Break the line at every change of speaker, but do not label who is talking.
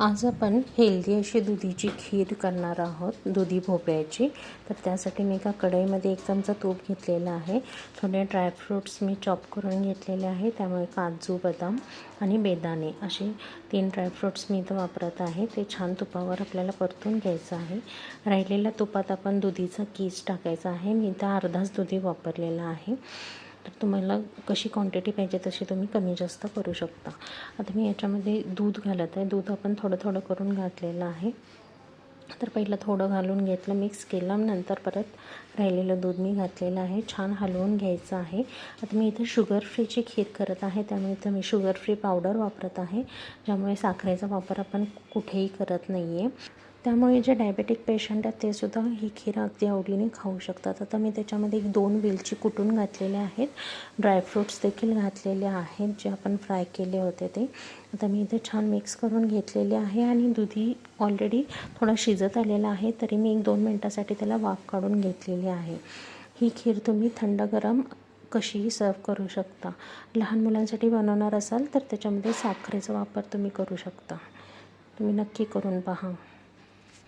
आज आपण हेल्दी अशी दुधीची खीर करणार आहोत दुधी भोपळ्याची. तर त्यासाठी मी एका कढईमध्ये एक चमचा तूप घेतलेला आहे. थोडे ड्रायफ्रूट्स मी चॉप करून घेतलेले आहे. त्यामुळे काजू बदाम आणि बेदाणे असे तीन ड्रायफ्रूट्स मी इथं वापरत आहे. ते छान तुपावर आपल्याला परतून घ्यायचं आहे. राहिलेल्या तुपात आपण दुधीचा कीस टाकायचा आहे. मी इथं अर्धाच दुधी वापरलेला आहे. तर तुम्हाला कशी क्वांटिटी पाहिजे तशी तुम्ही कमी जास्त करू शकता. आता मी याच्यामध्ये दूध घालत आहे. दूध आपण थोडं थोडं करून घातलेलं आहे. तर पहिलं थोडं घालून घेतलं मिक्स केलं. नंतर परत राहिलेलं दूध मी घातलेलं आहे. छान हलवून घ्यायचं आहे. आता मी इथं शुगर फ्रीची खीर करत आहे. त्यामुळे इथं मी शुगर फ्री पावडर वापरत आहे. ज्यामुळे साखरेचा वापर आपण कुठेही करत नाही आहे त्यामुळे जे डायबेटिक पेशंट आहेत ते सुद्धा ही खीर अगदी आवडीने खाऊ शकतात. आता मी त्याच्यामध्ये एक दोन वेलची कुटून घातलेले आहेत. ड्रायफ्रूट्स देखील घातलेले आहेत जे आपण फ्राय केले होते ते. आता मी इथे छान मिक्स करून घेतलेले आहे आणि दुधी ऑलरेडी थोडा शिजत आलेला आहे तरी मी एक दोन मिनटासाठी त्याला वाफ काढून घेतलेली आहे. ही खीर तुम्ही थंड गरम कशीही सर्व करू शकता. लहान मुलांसाठी बनवणार असाल तर त्याच्यामध्ये साखरेचा वापर तुम्ही करू शकता. तुम्ही नक्की करून पहा.